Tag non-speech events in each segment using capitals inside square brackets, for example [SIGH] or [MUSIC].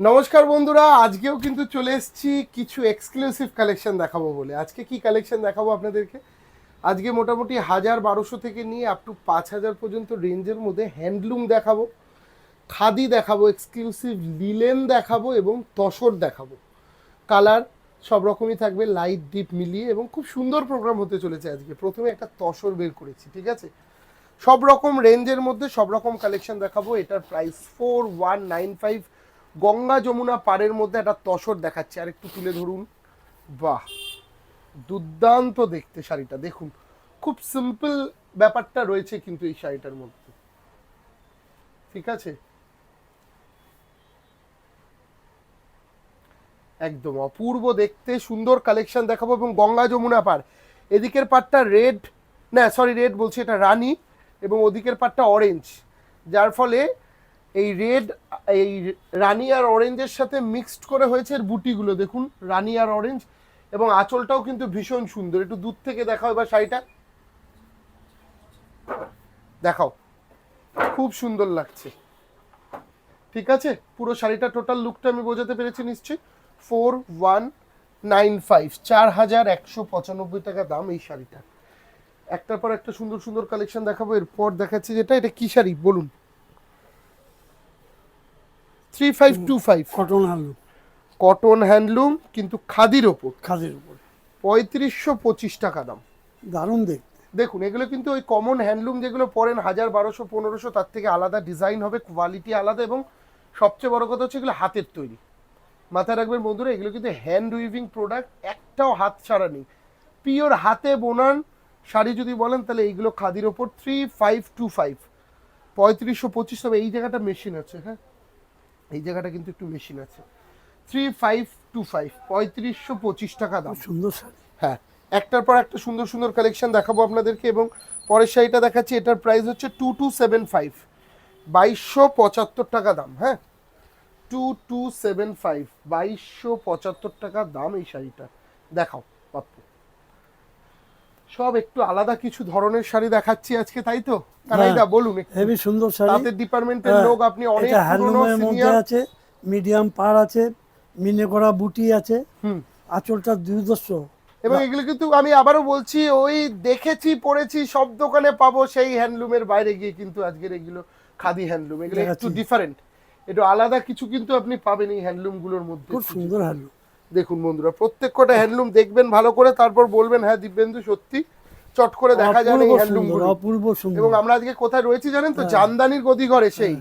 নমস্কার বন্ধুরা, আজকেও কিন্তু চলে এসেছি কিছু এক্সক্লুসিভ কালেকশন দেখাবো বলে। আজকে কি কালেকশন দেখাবো আপনাদেরকে? আজকে মোটামুটি হাজার বারোশো থেকে নিয়ে আপ টু পাঁচ হাজার পর্যন্ত রেঞ্জের মধ্যে হ্যান্ডলুম দেখাবো, খাদি দেখাবো এক্সক্লুসিভ লিলেন দেখাবো এবং তসর দেখাবো। কালার সব রকমই থাকবে লাইট ডিপ মিলিয়ে এবং খুব সুন্দর প্রোগ্রাম হতে চলেছে আজকে। প্রথমে একটা তসর বের করেছি, ঠিক আছে? সব রকম রেঞ্জের মধ্যে সব রকম কালেকশন দেখাবো। এটার price four one nine five Ganga Yamuna পাড়ের মধ্যে একটা তসর দেখাচ্ছে। আর একটু তুলে ধরুন। বাহ! দুর্দান্ত দেখতে শাড়িটা, দেখুন। খুব সিম্পল ব্যাপারটা রয়েছে কিন্তু এই শাড়িটার মধ্যে। ঠিক আছে? একদম অপূর্ব দেখতে, সুন্দর কালেকশন দেখাবো এবং গঙ্গা যমুনা পার এদিকের পাটটা রেড না সরি রেড বলছি, এটা রানী এবং ওদিকের পাটটা অরেঞ্জ যার ফলে এই রেড এই রানি আর অরেঞ্জের সাথে মিক্সড করে হয়েছে এর বুটিগুলো। দেখুন, রানি আর অরেঞ্জ এবং আঁচলটাও কিন্তু ভীষণ সুন্দর। একটু দূর থেকে দেখাও এবার শাড়িটা। দেখাও, খুব সুন্দর লাগছে। ঠিক আছে? পুরো শাড়িটা টোটাল লুকটা আমি বোঝাতে পেরেছি নিশ্চয়ই। ফোর ওয়ান নাইন ফাইভ চার হাজার একশো পঁচানব্বই টাকা দাম এই শাড়িটা। একটার পর একটা সুন্দর সুন্দর কালেকশন দেখাবো। এরপর দেখাচ্ছি যেটা, এটা কি শাড়ি? বলুন। Three five two five cotton আলু কটন হ্যান্ডলুম কিন্তু খাদির ওপর। খাদের উপরে পঁয়ত্রিশশো পঁচিশ টাকা দাম। দারুণ দেখতে। দেখুন এগুলো কিন্তু ওই কমন হ্যান্ডলুম যেগুলো পরেন হাজার বারোশো পনেরোশো তার থেকে আলাদা ডিজাইন হবে কোয়ালিটি আলাদা এবং সবচেয়ে বড় কথা হচ্ছে এগুলো হাতের তৈরি। মাথায় রাখবেন বন্ধুরা এগুলো কিন্তু হ্যান্ড উইভিং প্রোডাক্ট একটাও হাত ছাড়া নেই। পিওর হাতে বোনান শাড়ি যদি বলেন তাহলে এইগুলো খাদির ওপর থ্রি ফাইভ টু ফাইভ পঁয়ত্রিশশো পঁচিশ তবে এই জায়গাটা মেশিন আছে হ্যাঁ? এই জায়গাটা কিন্তু একটু মেশিন আছে। থ্রি ফাইভ টু ফাইভ পঁয়ত্রিশশো পঁচিশ টাকা দাম। সুন্দর শাড়ি। হ্যাঁ একটার পর একটা সুন্দর সুন্দর কালেকশন দেখাবো আপনাদেরকে এবং পরের শাড়িটা দেখাচ্ছি এটার প্রাইস হচ্ছে টু টু সেভেন ফাইভ বাইশশো পঁচাত্তর টাকা দাম হ্যাঁ? টু টু সেভেন ফাইভ বাইশশো পঁচাত্তর টাকা দাম এই শাড়িটা। দেখাও। সব একটু আলাদা কিছু ধরনের শাড়ি দেখাচ্ছি আজকে তাই তো? কানাইদা বলুন হেভি সুন্দর শাড়ি। তাঁতের ডিপার্টমেন্টের হ্যাঁ, লোক আপনি অনেক হ্যান্ডলুমের মধ্যে আছে মিডিয়াম পার আছে মিনে করা বুটি আছে। আঁচলটা দুর্দর্শ এবং এগুলো কিন্তু আমি আবারও বলছি ওই দেখেছি পড়েছি সব দোকানে পাবো সেই হ্যান্ডলুমের বাইরে গিয়ে কিন্তু আজকের এগুলো খাদি হ্যান্ডলুম। এগুলো একটু ডিফারেন্ট একটু আলাদা কিছু কিন্তু আপনি পাবেন এই হ্যান্ডলুমগুলোর মধ্যে। খুব সুন্দর হ্যান্ডলুম। দেখুন বন্ধুরা প্রত্যেক কটা হ্যান্ডলুম দেখবেন ভালো করে তারপর বলবেন হ্যাঁ দিব্যেন্দু সত্যি? চট করে দেখা যায় এই হ্যান্ডলুম অপূর্ব সুন্দর। এবং আমরা আজকে কোথায় রয়েছি জানেন হ্যাঁ। তো জামদানির গদি ঘরে সেই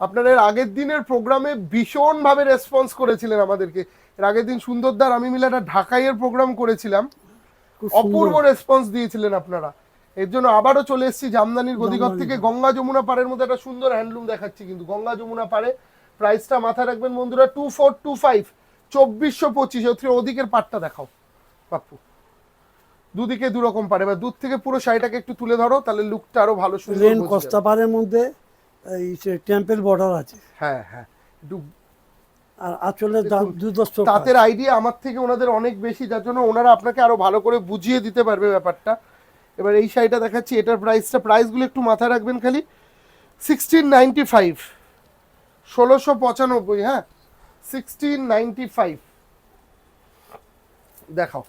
আপনারা এর আগের দিনের প্রোগ্রামে ভীষণ ভাবে রেসপন্স করেছিলেন আমাদেরকে। এর আগের দিন সুন্দরদার আমি মিলে একটা ঢাকাইয়ের প্রোগ্রাম করেছিলাম। অপূর্ব রেসপন্স দিয়েছিলেন আপনারা। এর জন্য আবারও চলে এসেছি জামদানির গদিঘর থেকে। গঙ্গা যমুনা পাড়ের মধ্যে একটা সুন্দর হ্যান্ডলুম দেখাচ্ছি কিন্তু। গঙ্গা যমুনা পাড়ে। প্রাইসটা মাথায় রাখবেন বন্ধুরা টু ফোর টু ফাইভ চব্বিশশো পঁচিশ ওদিকের পাটটা দেখাও পাপ্পু দুদিকে দু রকম পারে এবার দূর থেকে পুরো শাড়িটাকে একটু তুলে ধরো তাহলে লুকটা আরও ভালো সুন্দর কস্তা পারের মধ্যে এই টেম্পেল বর্ডার আছে। হ্যাঁ হ্যাঁ। আর কাজ। তাঁতের আইডিয়া আমার থেকে ওনাদের অনেক বেশি যার জন্য ওনারা আপনাকে আরও ভালো করে বুঝিয়ে দিতে পারবে ব্যাপারটা। এবার এই শাড়িটা দেখাচ্ছি এটার প্রাইসটা প্রাইসগুলো একটু মাথায় রাখবেন খালি। সিক্সটিন নাইনটি ফাইভ ষোলোশো পঁচানব্বই হ্যাঁ? সিক্সটিন নাইনটি ফাইভ দেখাও।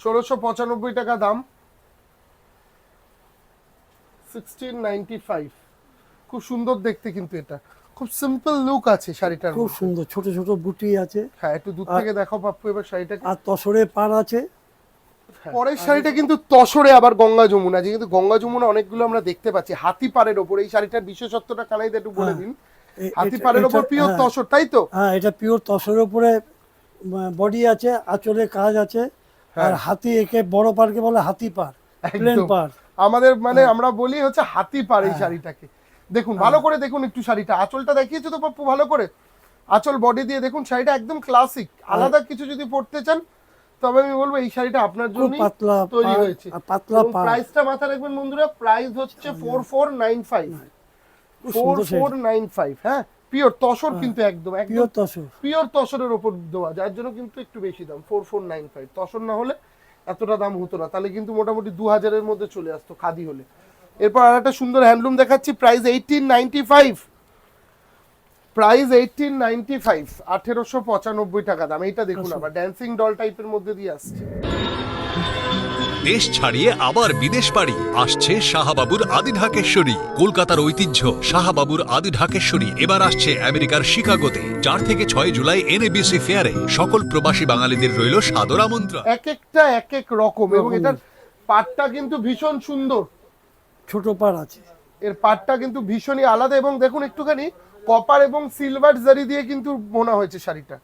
ষোলোশো পঁচানব্বই টাকা দাম। সিক্সটিন নাইনটি ফাইভ খুব সুন্দর দেখতে কিন্তু এটা। খুব সিম্পল লুক আছে শাড়িটার খুব সুন্দর ছোট ছোট বুটি আছে। হ্যাঁ একটু দূর থেকে দেখো পাপ্পু এবার শাড়িটাকে। আর তসরে পার আছে। পরের শাড়িটা কিন্তু তসরে আবার গঙ্গা যমুনা। যে কিন্তু গঙ্গা যমুনা অনেকগুলো আমরা দেখতে পাচ্ছি। হাতি পাড়ের ওপর। এই শাড়িটার বিশেষত্বটা কানাইদা একটু বলে হ্যাঁ। দিন। হাতি পাড়ের এটা- পিওর হ্যাঁ। তসর তাই তো? হ্যাঁ এটা পিওর তসরের উপরে বডি আছে আঁচলে কাজ আছে আর হাতি একে বড় পারকে বলে হাতি পার প্লেন। পার আমাদের মানে হ্যাঁ। আমরা বলি হচ্ছে হাতি পাড় এই শাড়িটাকে। দেখুন ভালো করে দেখুন একটু শাড়িটা। আঁচলটা দেখিয়েছো তো পাপ্পু ভালো করে? আঁচল বডি দিয়ে দেখুন শাড়িটা একদম ক্লাসিক আলাদা কিছু যদি পড়তে চান তবে আমি বলব এই শাড়িটা আপনার জন্য পাতলা তৈরি হয়েছে। পাতলা প্রাইসটা মাথায় রাখবেন বন্ধুরা প্রাইস হচ্ছে ফোর ফোর নাইন ফাইভ খুব ফোর সুন্দর ফোর নাইন ফাইভ হ্যাঁ? পিওর তসর কিন্তু একদম একদম পিওর তসর। পিওর তসরের ওপর দেওয়া যার জন্য কিন্তু একটু বেশি দাম four four nine five tussar না হলে এতটা দাম হতো না তাহলে কিন্তু মোটামুটি দু হাজারের মধ্যে চলে আসতো খাদি হলে। এরপর আর একটা সুন্দর হ্যান্ডলুম দেখাচ্ছি price eighteen ninety five price eighteen ninety five আঠেরোশো পঁচানব্বই টাকা দাম এইটা দেখুন আবার ড্যান্সিং ডল টাইপের মধ্যে দিয়ে আসছে। দেশ ছাড়িয়ে আবার বিদেশ পাড়ি আসছে শাহাবাবুর আদি ঢাকেশ্বরী কলকাতার ঐতিহ্য শাহাবাবুর আদি ঢাকেশ্বরী এবার আসছে আমেরিকার শিকাগোতে চার থেকে ছয় জুলাই এনএবিসি ফেয়ারে সকল প্রবাসী বাঙালিদের রইল সাদর আমন্ত্রণ। এক একটা এক এক রকম এবং এটার পাটটা কিন্তু ভীষণ সুন্দর। ছোট পার আছে। এর পাটটা কিন্তু ভীষণই আলাদা এবং দেখুন একটুখানি কপার এবং সিলভার জারি দিয়ে কিন্তু বোনা হয়েছে শাড়িটা।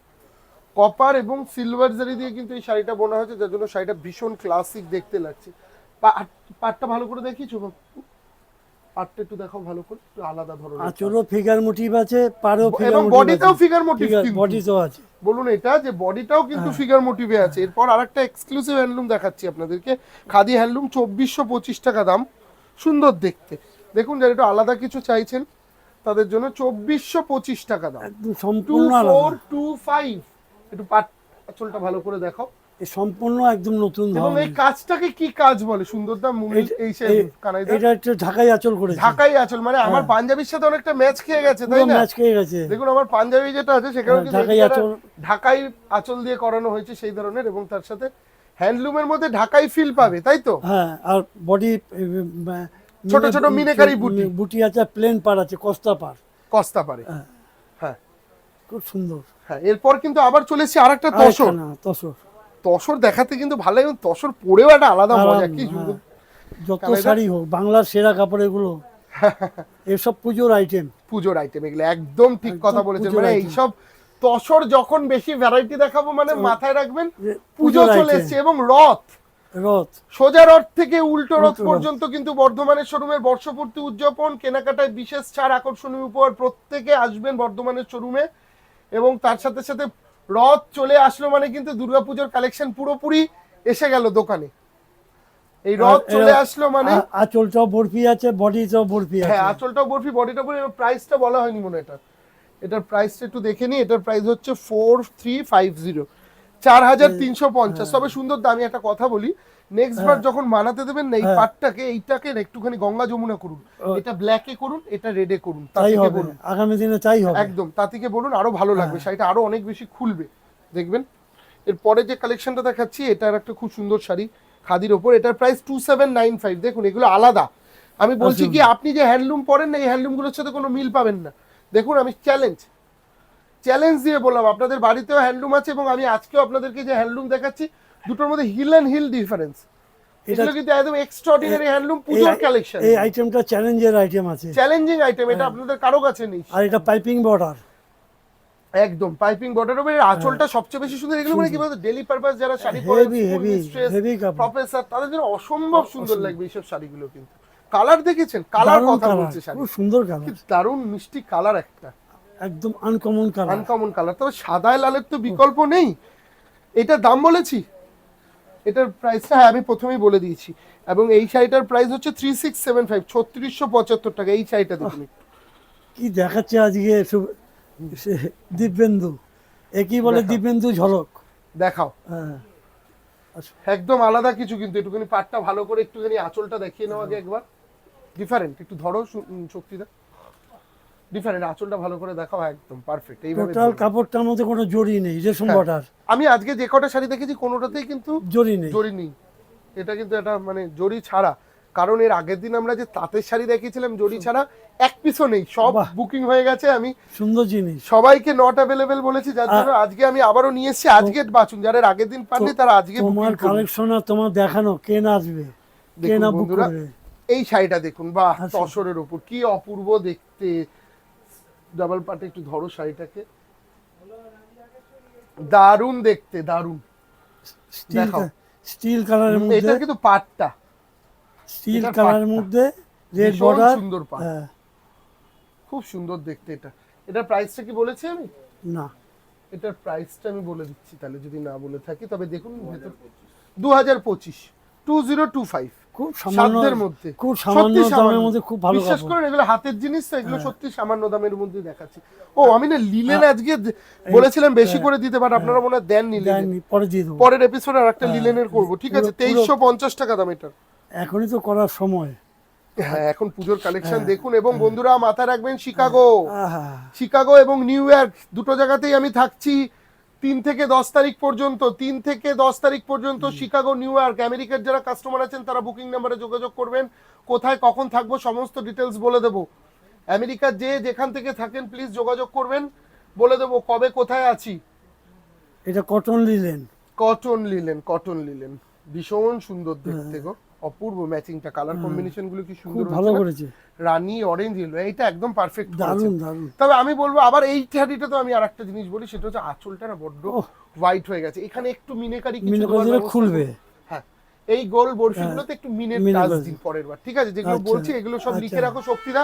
কপার এবং সিলভার জারি দিয়ে কিন্তু এই শাড়িটা বোনা হয়েছে যার জন্য শাড়িটা ভীষণ ক্লাসিক দেখতে লাগছে। পাটটা ভালো করে দেখিয়েছো বাপু? পাটটা একটু দেখাও ভালো করে একটু আলাদা ধরনের আঁচলও ফিগার মোটিভ আছে ফিগার এবং বডিটাও ফিগার মোটিভ বডিতেও আছে। বলুন এটা যে বডিটাও কিন্তু ফিগার মোটিভে আছে। এরপর আরেকটা এক্সক্লুসিভ হ্যান্ডলুম দেখাচ্ছি আপনাদেরকে। খাদি হ্যান্ডলুম চব্বিশশো পঁচিশ টাকা দাম। সুন্দর দেখতে। দেখুন যারা একটু আলাদা কিছু চাইছেন তাদের জন্য চব্বিশশো পঁচিশ টাকা দাম। টু সম্পূর্ণ ফোর টু ফাইভ একটু পাট আঁচলটা ভালো করে দেখাও। এ সম্পূর্ণ একদম নতুন এবং এই কাজটাকে কি কাজ বলে? সুন্দরদা মুনি এই এ- কানাইদা? এটা একটা ঢাকাই আঁচল করেছে। ঢাকাই আঁচল মানে আমার হ্যাঁ। পাঞ্জাবির সাথে অনেকটা ম্যাচ খেয়ে গেছে তাই না? ম্যাচ খেয়ে গেছে। দেখুন আমার পাঞ্জাবি যেটা আছে সেখানে হ্যাঁ, ঢাকাই আঁচল। ঢাকাই আঁচল দিয়ে করানো হয়েছে সেই ধরনের এবং তার সাথে হ্যান্ডলুমের মধ্যে ঢাকাই ফিল পাবে তাই তো? হ্যাঁ আর বডি ছোট ছোট মিনাকারি বুটি। বুটি আছে প্লেন পার আছে কস্তা পার কস্তা পারে। হ্যাঁ। খুব সুন্দর। হ্যাঁ এরপর কিন্তু আবার চলে এসেছি আরেকটা তসর। তসর। তসর দেখাতে কিন্তু ভালো এবং তসর পরেও একটা আলাদা মজা কি হ্যাঁ। যত শাড়ি হোক বাংলার সেরা কাপড় এগুলো। [LAUGHS] এসব পুজোর আইটেম পুজোর আইটেম এগুলো একদম ঠিক কথা বলেছেন। মানে এইসব তসর যখন বেশি ভ্যারাইটি দেখাবো মানে মাথায় রাখবেন পুজো চলে। এসছে এবং রথ। রথ। সোজা রথ থেকে উল্টো রথ। পর্যন্ত কিন্তু বর্ধমানের শোরুমের বর্ষপূর্তি উদযাপন কেনাকাটায় বিশেষ ছাড় আকর্ষণীয় উপহার প্রত্যেকে আসবেন বর্ধমানের শোরুমে। এবং তার সাথে সাথে রথ চলে আসলো মানে কিন্তু দুর্গাপুজোর কালেকশন পুরোপুরি এসে গেল দোকানে। এই রথ চলে আসলো মানে আঁচলটাও বরফি আছে বডিটাও বরফি আছে। হ্যাঁ আঁচলটাও বরফি বডিটা বরফি প্রাইসটা বলা হয়নি মনে হয় এটা এটার প্রাইসটা একটু দেখে নি এটার প্রাইস হচ্ছে ফোর থ্রি ফাইভ জিরো চার হাজার তিনশো পঞ্চাশ। তবে সুন্দর দামি একটা কথা বলি নেক্সট বার যখন বানাতে দেবেন না এই হ্যাঁ। পাটটাকে এইটাকে একটুখানি গঙ্গা যমুনা করুন। এটা ব্ল্যাকে করুন এটা রেডে করুন তাই তাতিকে হবে বলুন আগামী দিনে তাই হবে একদম তাতিকে বলুন আরও ভালো লাগবে হ্যাঁ। শাড়িটা আরও অনেক বেশি খুলবে দেখবেন এরপরে যে কালেকশনটা দেখাচ্ছি এটার একটা খুব সুন্দর শাড়ি খাদির ওপর এটার price two seven nine five দেখুন এগুলো আলাদা আমি বলছি আচ্ছা। কি আপনি যে হ্যান্ডলুম পরেন না এই হ্যান্ডলুমগুলোর সাথে কোনো মিল পাবেন না দেখুন আমি চ্যালেঞ্জ চ্যালেঞ্জ দিয়ে বললাম আপনাদের বাড়িতেও হ্যান্ডলুম আছে এবং আমি আজকেও আপনাদেরকে যে হ্যান্ডলুম দেখাচ্ছি দুটোর মধ্যে হিল এন্ড হিল ডিফারেন্স এটা- কিন্তু একদম এক্সট্রাঅর্ডিনারি হ্যান্ডলুম পুজোর কালেকশন এই আইটেমটা চ্যালেঞ্জের আইটেম আছে। চ্যালেঞ্জিং আইটেম এটা হ্যাঁ। আপনাদের কারও কাছে নেই। আর এটা পাইপিং বর্ডার একদম পাইপিং বর্ডার হবে এর আঁচলটা সবচেয়ে বেশি সুন্দর। এগুলো মানে কি বলতো? ডেলি পারপাস যারা শাড়ি পরে কাপড়। প্রফেসর তাদের জন্য অসম্ভব সুন্দর লাগবে এইসব শাড়িগুলো কিন্তু। কালার দেখেছেন? কালার কথা বলছে শাড়ি। খুব সুন্দর কালার দারুণ মিষ্টি কালার একটা। একদম আনকমন কালার আনকমন কালার তবে সাদা লালের তো বিকল্প নেই। এটার দাম বলেছি? এটার প্রাইসটা হ্যাঁ আমি প্রথমেই বলে দিয়েছি। এবং এই শাড়িটার প্রাইস হচ্ছে থ্রি সিক্স সেভেন ফাইভ ছত্রিশশো পঁচাত্তর টাকা। এই শাড়িটা দেখুন। কি দেখাচ্ছে আজকে দিব্যেন্দু একই বলে। দিব্যেন্দু ঝলক। দেখাও। হ্যাঁ। একদম আলাদা কিছু কিন্তু একটুখানি পাটটা ভালো করে একটুখানি আঁচলটা দেখিয়ে নাও আগে একবার। ডিফারেন্ট একটু ধরো শক্তিদা ডিফারেন্ট আঁচলটা ভালো করে দেখাও একদম পারফেক্ট এইভাবে টোটাল কাপড়টার মধ্যে কোনো জড়ি নেই রেশম হ্যাঁ। বর্ডার আমি আজকে যে কটা শাড়ি দেখেছি কোনোটাতেই কিন্তু জড়ি নেই। জড়ি নেই। এটা কিন্তু এটা মানে জড়ি ছাড়া। কারণ এর আগের দিন আমরা যে তাঁতের শাড়ি দেখিয়েছিলাম জড়ি ছাড়া এক পিসও নেই সব বুকিং হয়ে গেছে আমি সুন্দর জিনিস। সবাইকে নট অ্যাভেলেবেল বলেছি যার জন্য আজকে আমি আবারও নিয়ে এসেছি আজকে বাঁচুন যারা আগের দিন পাননি তারা আজকে তোমার কালেকশন আর তোমার দেখানো কে নাচবে কে না বুক করবে? এই শাড়িটা দেখুন বাহ আচ্ছা। তসরের উপর কি অপূর্ব দেখতে। ডাবল পাটে একটু ধরো শাড়িটাকে। দারুণ দেখতে দারুণ। স্টিল দেখাও। স্টিল কালারের মধ্যে। এটা কিন্তু পাটটা। স্টিল কালারের মধ্যে রেড বর্ডার সুন্দর পাট। হ্যাঁ। খুব সুন্দর দেখতে এটা। এটার প্রাইসটা কি বলেছি আমি? না। এটার প্রাইসটা আমি বলে দিচ্ছি তাহলে যদি না বলে থাকি তবে দেখুন ভেতর দু হাজার পঁচিশ টু জিরো টু ফাইভ খুব সামান্য মধ্যে। খুব সামান্য দামের মধ্যে খুব ভালো কাপড়। করেন এগুলো হাতের জিনিস তো এগুলো হ্যাঁ। সত্যি সামান্য দামের মধ্যে দেখাচ্ছি। ও আমি না লিলেন আজকে বলেছিলাম বেশি করে দিতে পারে আপনারা মনে হয় লিলেন পরে দিয়ে দেবো। পরের এপিসোডে আর একটা লিলেনের করব ঠিক আছে? হ্যাঁ। তেইশশো পঞ্চাশ টাকা দাম এটা এখনই তো করার সময়। হ্যাঁ এখন পুজোর কালেকশন হ্যাঁ, দেখুন এবং বন্ধুরা মাথায় রাখবেন শিকাগো। শিকাগো এবং নিউ ইয়র্ক দুটো জায়গাতেই আমি থাকছি। তিন থেকে দশ তারিখ পর্যন্ত তিন থেকে দশ তারিখ পর্যন্ত শিকাগো নিউ ইয়র্ক আমেরিকার যারা কাস্টমার আছেন তারা বুকিং নাম্বারে যোগাযোগ করবেন। কোথায় কখন থাকব সমস্ত ডিটেলস বলে দেবো। আমেরিকার যে যেখান থেকে থাকেন প্লিজ যোগাযোগ করবেন। বলে দেবো কবে কোথায় আছি। এটা cotton linen cotton linen cotton linen ভীষণ সুন্দর দেখতে গো। অপূর্ব ম্যাচিংটা কালার কম্বিনেশনগুলো কি সুন্দর ভালো করেছে। রানী অরেঞ্জ ইয়েলো এইটা একদম পারফেক্ট দারুণ দারুণ। তবে আমি বলব আবার এই শাড়িটা তো আমি আরেকটা জিনিস বলি সেটা হচ্ছে আঁচলটা না বড্ড হোয়াইট হয়ে গেছে। এখানে একটু মিনেকারি কিছু খুলবে। হ্যাঁ এই গোল বরফিগুলোতে একটু মিনের মিনে টাচ দিন। পরের বার ঠিক আছে? যেগুলো আচ্ছা, বলছি এগুলো সব লিখে আচ্ছা। রাখো শক্তিরা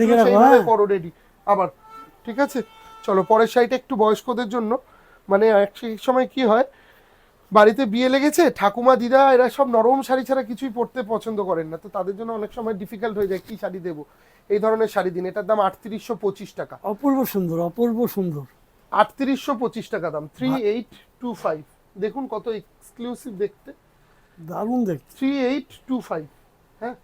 লিখে সেগুলো রাখো, সেইভাবে হ্যাঁ। করো রেডি আবার ঠিক আছে? চলো পরের শাড়িটা একটু বয়স্কদের জন্য। মানে এক সময় কি হয় বাড়িতে বিয়ে লেগেছে ঠাকুমা দিদা এরা সব নরম শাড়ি ছাড়া কিছুই পরতে পছন্দ করেন না। তো তাদের জন্য অনেক সময় ডিফিকাল্ট হয়ে যায় কি শাড়ি দেবো? এই ধরনের শাড়ি দিন। এটার দাম আটত্রিশশো পঁচিশ টাকা। অপূর্ব সুন্দর অপূর্ব সুন্দর। আটত্রিশশো পঁচিশ টাকা দাম থ্রি এইট টু ফাইভ দেখুন কত এক্সক্লুসিভ দেখতে। দারুণ দেখতে। থ্রি এইট টু ফাইভ হ্যাঁ?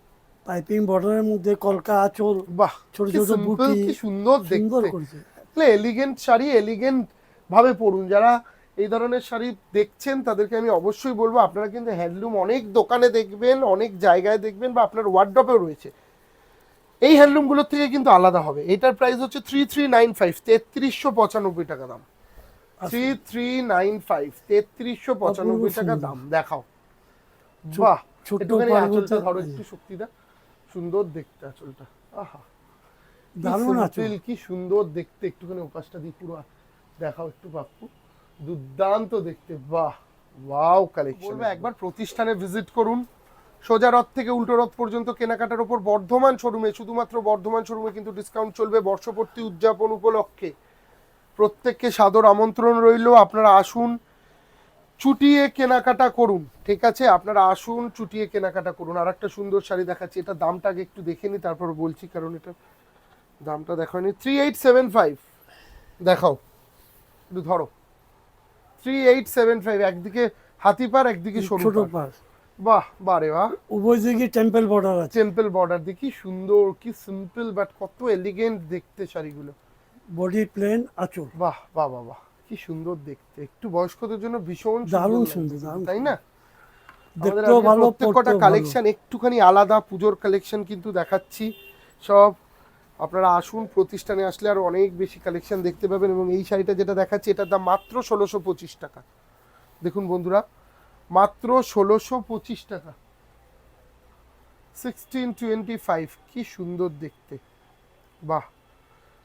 পাইপিং বর্ডারের মধ্যে কলকা আঁচল বাহ ছোট ছোট বুটি সুন্দর সুন্দর দেখতে। এলিগেন্ট শাড়ি এলিগেন্ট ভাবে পরুন। যারা এই ধরনের শাড়ি দেখছেন তাদেরকে আমি অবশ্যই বলব আপনারা কিন্তু হ্যান্ডলুম অনেক দোকানে দেখবেন অনেক জায়গায় দেখবেন বা আপনার ওয়ার্ড্রপেও রয়েছে। এই হ্যান্ডলুমগুলোর থেকে কিন্তু আলাদা হবে। এটার প্রাইস হচ্ছে থ্রি থ্রি নাইন ফাইভ তেত্রিশশো পঁচানব্বই টাকা দাম। থ্রি থ্রি নাইন ফাইভ তেত্রিশশো পঁচানব্বই টাকা দাম দেখাও। ছোট- বাহ একটুখানি আঁচলটা ধরো একটু শক্তিদা সুন্দর দেখতে আঁচলটা। আহা। দারুণ কি সুন্দর দেখতে। একটুখানি উপাসটা দিয়ে পুরো দেখাও একটু পাপ্পু দুর্দান্ত দেখতে। বাহ ওয়াও কালেকশন বলব একবার প্রতিষ্ঠানে ভিজিট করুন। সোজা রথ থেকে উল্টো রথ পর্যন্ত কেনাকাটার উপর বর্ধমান শোরুমে শুধুমাত্র বর্ধমান শোরুমে কিন্তু ডিসকাউন্ট চলবে বর্ষপূর্তি উদযাপন উপলক্ষে। প্রত্যেককে সাদর আমন্ত্রণ রইল আপনারা আসুন চুটিয়ে কেনাকাটা করুন ঠিক আছে? আপনারা আসুন চুটিয়ে কেনাকাটা করুন। আর একটা সুন্দর শাড়ি দেখাচ্ছি এটা দামটা আগে একটু দেখে নি তারপর বলছি কারণ এটা দামটা দেখানি থ্রি এইট সেভেন ফাইভ দেখাও একটু ধরো। থ্রি এইট সেভেন ফাইভ একদিকে হাতিপার একদিকে ছোট পার বাহ বারে বাহ। উভয় দিকে টেম্পল বর্ডার আছে। টেম্পল বর্ডার কি সুন্দর কি সিম্পল বাট কত এলিগেন্ট দেখতে শাড়িগুলো। বডি প্লেন আঁচল। বাহ বাহ বাহ বাহ কি সুন্দর দেখতে। একটু বয়স্কদের জন্য ভীষণ দারুণ সুন্দর, তাই না? দেখতেও ভালো প্রত্যেকটা কালেকশন একটুখানি আলাদা পুজোর কালেকশন কিন্তু দেখাচ্ছি। সব আপনারা আসুন প্রতিষ্ঠানে আসলে আর অনেক বেশি কালেকশন দেখতে পাবেন এবং এই শাড়িটা যেটা দেখাচ্ছি এটার দাম মাত্র ষোলোশো পঁচিশ টাকা। দেখুন বন্ধুরা মাত্র ষোলোশো পঁচিশ টাকা। সিক্সটিন টোয়েন্টি ফাইভ কি সুন্দর দেখতে। বাহ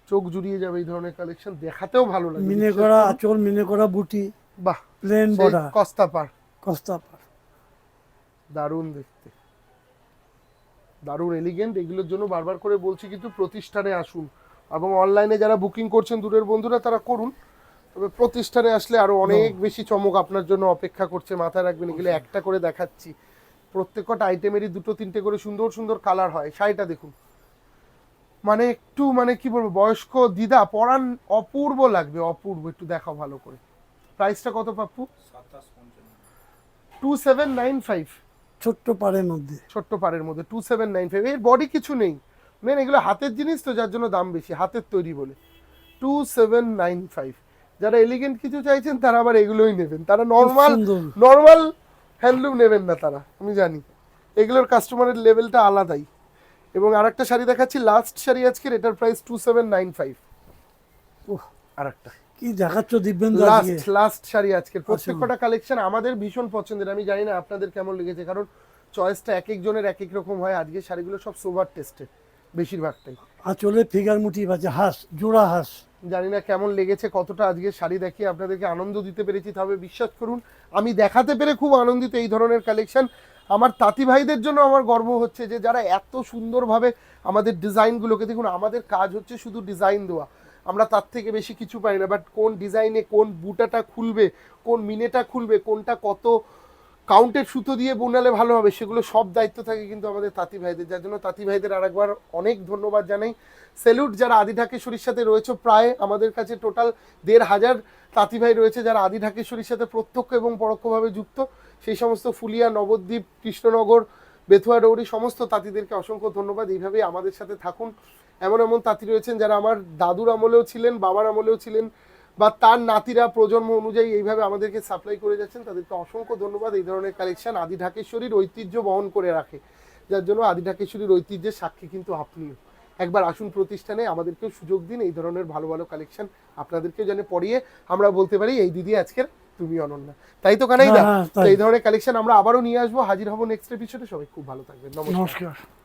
চোখ জুড়িয়ে যাবে এই ধরনের কালেকশন দেখাতেও ভালো লাগে মিনে করা। আঁচল মিনে করা বুটি বাহ প্লেন বর্ডার কস্তা পার কস্তা পার দারুণ দেখতে। দারুণ এলিগেন্ট এগুলোর জন্য বারবার করে বলছি কিন্তু প্রতিষ্ঠানে আসুন। এবং অনলাইনে যারা বুকিং করছেন দূরের বন্ধুরা তারা করুন। তবে প্রতিষ্ঠানে আসলে আরও অনেক বেশি চমক আপনার জন্য অপেক্ষা করছে মাথায় রাখবেন এগুলো একটা করে দেখাচ্ছি। প্রত্যেকটা আইটেমেরই দুটো তিনটে করে সুন্দর সুন্দর কালার হয়। শাড়িটা দেখুন। মানে একটু মানে কি বলব বয়স্ক দিদা পরান অপূর্ব লাগবে অপূর্ব একটু দেখাও ভালো করে। প্রাইসটা কত Pappu? Two seven nine five ছোট্ট পাড়ের মধ্যে। ছোট্ট পাড়ের মধ্যে টু সেভেন নাইন ফাইভ এর বডি কিছু নেই। মেন এগুলো হাতের জিনিস তো যার জন্য দাম বেশি হাতের তৈরি বলে। টু সেভেন নাইন ফাইভ যারা এলিগেন্ট কিছু চাইছেন তারা আবার এগুলোই নেবেন। তারা নর্মাল নর্মাল হ্যান্ডলুম নেবেন না তারা আমি জানি। এগুলোর কাস্টমারের লেভেলটা আলাদাই। এবং আরেকটা শাড়ি দেখাচ্ছি লাস্ট শাড়ি আজকের এটার price two seven nine five ওহ, আরেকটা। কি দেখাচ্ছ দিব্যেন্দু লাস্ট লাস্ট শাড়ি আজকের। প্রত্যেকটা কালেকশন আমাদের ভীষণ পছন্দের। আমি জানি না আপনাদের কেমন লেগেছে কারণ চয়েসটা এক একজনের এক এক রকম হয়। আজকে শাড়িগুলো সব সোভার টেস্টে বেশিরভাগটাই আঁচলে ফিগার মোটিভ আছে হাঁস জোড়া হাঁস। জানি না কেমন লেগেছে কতটা আজকে শাড়ি দেখিয়ে আপনাদেরকে আনন্দ দিতে পেরেছি তবে বিশ্বাস করুন আমি দেখাতে পেরে খুব আনন্দিত এই ধরনের কালেকশন আমার তাঁতি ভাইদের জন্য আমার গর্ব হচ্ছে যে যারা এত সুন্দরভাবে আমাদের ডিজাইনগুলোকে দেখুন আমাদের কাজ হচ্ছে শুধু ডিজাইন দেওয়া। আমরা তার থেকে বেশি কিছু পাই না বাট কোন ডিজাইনে কোন বুটাটা খুলবে, কোন মিনেটা খুলবে, কোনটা কত কাউন্টের সুতো দিয়ে বোনালে ভালো হবে, সেগুলো সব দায়িত্ব থাকে কিন্তু আমাদের তাঁতি ভাইদের। যার জন্য তাঁতি ভাইদের আরেকবার অনেক ধন্যবাদ জানাই। সেলুট যারা আদি ঢাকেশ্বরীর সাথে রয়েছে প্রায় আমাদের কাছে টোটাল দেড় হাজার তাঁতি ভাই রয়েছে যারা আদি ঢাকেশ্বরীর সাথে প্রত্যক্ষ এবং পরোক্ষভাবে যুক্ত। সেই সমস্ত ফুলিয়া, নবদ্বীপ, কৃষ্ণনগর, বেথুয়া, ডৌরি, সমস্ত তাঁতিদেরকে অসংখ্য ধন্যবাদ। এইভাবেই আমাদের সাথে থাকুন। এমন এমন তাঁতি রয়েছেন যারা আমার দাদুর আমলেও ছিলেন বাবার আমলেও ছিলেন বা তার নাতিরা প্রজন্ম অনুযায়ী এইভাবে আমাদেরকে সাপ্লাই করে যাচ্ছেন। তাদেরকে অসংখ্য ধন্যবাদ। এই ধরনের কালেকশন আদি ঢাকেশ্বরীর ঐতিহ্য বহন করে রাখে। যার জন্য আদি ঢাকেশ্বরীর ঐতিহ্যের সাক্ষী কিন্তু আপনিও। একবার আসুন প্রতিষ্ঠানে আমাদেরকেও সুযোগ দিন এই ধরনের ভালো ভালো কালেকশন আপনাদেরকেও যেন পড়িয়ে আমরা বলতে পারি এই দিদি আজকের তুমি অনন্যা। তাই তো কানাই দা হ্যাঁ, হ্যাঁ, এই ধরনের কালেকশন আমরা আবারও নিয়ে আসব। হাজির হব নেক্সট এপিসোডে সবাই খুব ভালো থাকবেন। নমস্কার।